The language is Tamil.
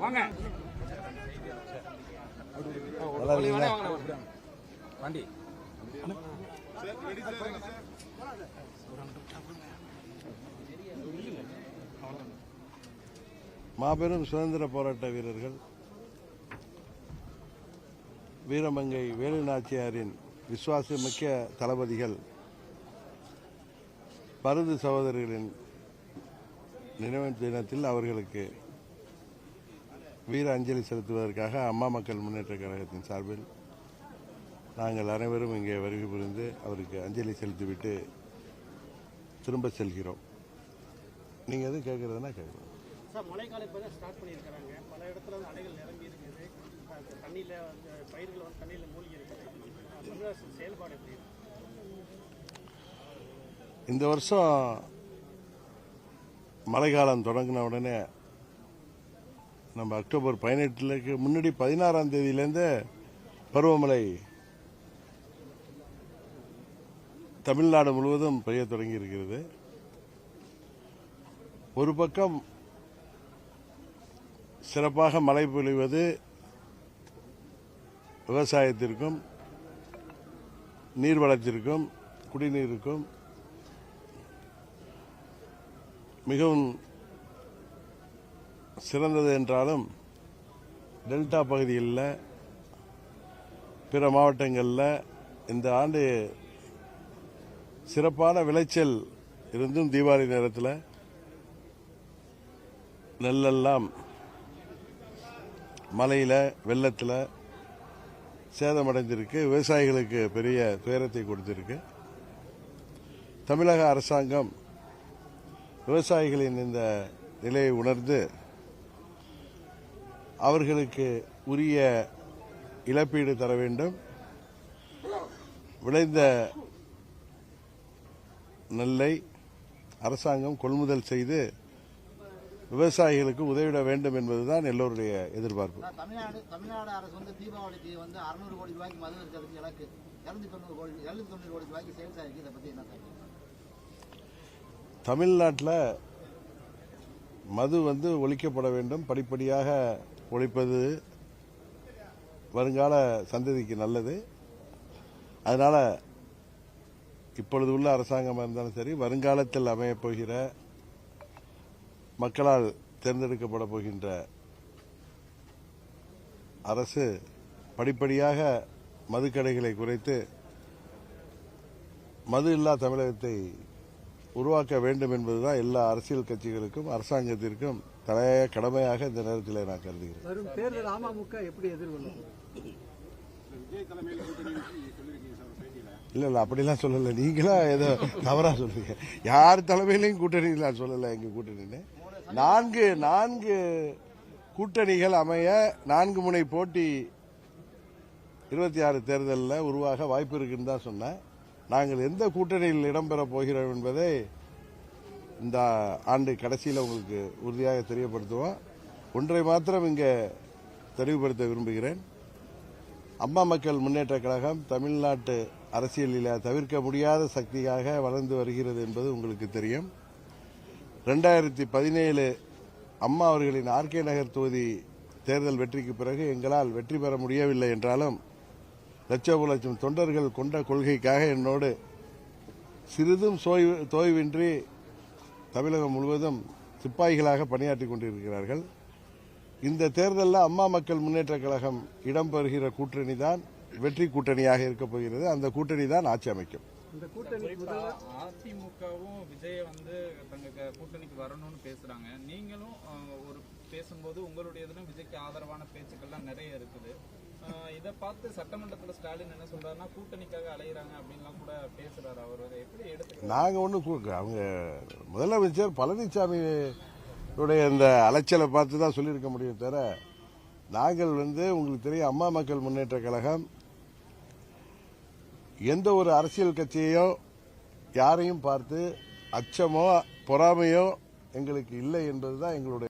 வாங்க? வண்டி. மாபெரும் சுதந்திர போராட்ட வீரர்கள் வீரமங்கை வேலு நாச்சியாரின் விசுவாசமிக்க தளபதிகள் பருது சகோதரர்களின் நினைவு தினத்தில் அவர்களுக்கு வீர அஞ்சலி செலுத்துவதற்காக அம்மா மக்கள் முன்னேற்ற கழகத்தின் சார்பில் நாங்கள் அனைவரும் இங்கே வருகை புரிந்து அவருக்கு அஞ்சலி செலுத்திவிட்டு திரும்ப செல்கிறோம். நீங்கள் எதுவும் கேட்குறதுனா கேட்கலாம். சார் மழைக்காலம் இப்போ தான் ஸ்டார்ட் பண்ணியிருக்கிறாங்க. பல இடத்துல வந்து அணைகள் நிரம்பி இருக்குது. அஹ் தண்ணியில் வந்து பயிர்கள் வந்து தண்ணியில் மூழ்கி இருக்குது தமிழக அரசு செயல்பாடு எப்படி இருக்கு? இந்த வருஷம் மழைக்காலம் தொடங்கின உடனே நம்ம அக்டோபர் பதினெட்டுக்கு முன்னாடி பதினாறாம் தேதியிலேருந்து பருவமழை தமிழ்நாடு முழுவதும் பெய்ய தொடங்கி இருக்கிறது. ஒரு பக்கம் சிறப்பாக மழை பொழிவது விவசாயத்திற்கும் நீர்வளத்திற்கும் குடிநீருக்கும் மிகவும் சிறந்தது என்றாலும் டெல்டா பகுதிகளில் பிற மாவட்டங்களில் இந்த ஆண்டு சிறப்பான விளைச்சல் இருந்தும் தீபாவளி நேரத்தில் நெல்லெல்லாம் மழையில் வெள்ளத்தில் சேதமடைந்திருக்கு. விவசாயிகளுக்கு பெரிய துயரத்தை கொடுத்திருக்கு. தமிழக அரசாங்கம் விவசாயிகளின் இந்த நிலையை உணர்ந்து அவர்களுக்கு உரிய இழப்பீடு தர வேண்டும். விளைந்த நெல்லை அரசாங்கம் கொள்முதல் செய்து விவசாயிகளுக்கு உதவிட வேண்டும் என்பதுதான் எல்லோருடைய எதிர்பார்ப்பு. நான் தமிழ்நாடு தமிழ்நாடு அரசு வந்து தீபாவளிக்கு வந்து அறுநூறு கோடி ரூபாய்க்கு மது இருக்கிறதுக்கு இலக்கு. இரநூத்தி தொண்ணூறு கோடி இரநூத்தி தொண்ணூறு கோடி ரூபாய்க்கு சேல்ஸ் ஆயிருக்கு. இதை பத்தி என்ன சார் தமிழ்நாட்டில் மது வந்து ஒழிக்கப்பட வேண்டும். படிப்படியாக ஒழிப்பது வருங்கால சந்ததிக்கு நல்லது. அதனால இப்பொழுது உள்ள அரசாங்கமாக இருந்தாலும் சரி வருங்காலத்தில் அமையப் போகிற மக்களால் தேர்ந்தெடுக்கப்பட போகின்ற அரசு படிப்படியாக மதுக்கடைகளை குறைத்து மது இல்லா தமிழகத்தை உருவாக்க வேண்டும் என்பதுதான் எல்லா அரசியல் கட்சிகளுக்கும் அரசாங்கத்திற்கும் தலையாய கடமையாக இந்த நேரத்தில் நான் கருதுகிறேன். வரும் தேர்தல் அமமுக எப்படி எதிர்கொள்ளும்? இல்ல இல்ல அப்படிலாம் சொல்லல. நீங்களா ஏதோ தவறா சொல்றீங்க. யார் தலைமையிலையும் கூட்டணி நான் சொல்லல எங்க கூட்டணின்னு. நான்கு நான்கு கூட்டணிகள் அமைய நான்கு முனை போட்டி இருபத்தி ஆறு தேர்தலில் உருவாக வாய்ப்பு இருக்குன்னு தான் சொன்னேன். நாங்கள் எந்த கூட்டணியில் இடம்பெற போகிறோம் என்பதை இந்த ஆண்டு கடைசியில் உங்களுக்கு உறுதியாக தெரியப்படுத்துவோம். ஒன்றை மாத்திரம் இங்கே தெளிவுபடுத்த விரும்புகிறேன். அம்மா மக்கள் முன்னேற்ற கழகம் தமிழ்நாட்டு அரசியலில் தவிர்க்க முடியாத சக்தியாக வளர்ந்து வருகிறது என்பது உங்களுக்கு தெரியும். ரெண்டாயிரத்தி பதினேழு அம்மா அவர்களின் ஆர்கே நகர் தொகுதி தேர்தல் வெற்றிக்கு பிறகு எங்களால் வெற்றி பெற முடியவில்லை என்றாலும் லட்சோப லட்சம் தொண்டர்கள் கொண்ட கொள்கைக்காக என்னோடு சிறிதும் சோய்வு தோய்வின்றி தமிழகம் முழுவதும் சிப்பாய்களாக பணியாற்றி கொண்டிருக்கிறார்கள். இந்த தேர்தலில் அம்மா மக்கள் முன்னேற்ற கழகம் இடம்பெறுகிற கூட்டணி தான் வெற்றி கூட்டணியாக இருக்கப் போகிறது. அந்த கூட்டணி தான் ஆட்சி அமைக்கும். இந்த கூட்டணி அதிமுகவும் விஜய வந்து தங்க கூட்டணிக்கு வரணும்னு பேசுறாங்க. நீங்களும் ஒரு பேசும்போது உங்களுடைய விஜய்க்கு ஆதரவான பேச்சுக்கள்லாம் நிறைய இருக்குது. இதை பார்த்து சட்டமன்றத்தில் ஸ்டாலின் என்ன சொல்றாருன்னா கூட்டணிக்காக அலையிறாங்க அப்படின்லாம் கூட பேசுறாரு அவர். அதை எப்படி எடுத்து நாங்கள் ஒன்றும் அவங்க முதலமைச்சர் பழனிசாமி இந்த அலைச்சலை பார்த்து தான் சொல்லியிருக்க முடியும் தவிர நாங்கள் வந்து உங்களுக்கு தெரியும் அம்மா மக்கள் முன்னேற்ற கழகம் எந்த ஒரு அரசியல் கட்சியையோ யாரையும் பார்த்து அச்சமோ பொறாமையோ எங்களுக்கு இல்லை என்பதுதான் எங்களுடைய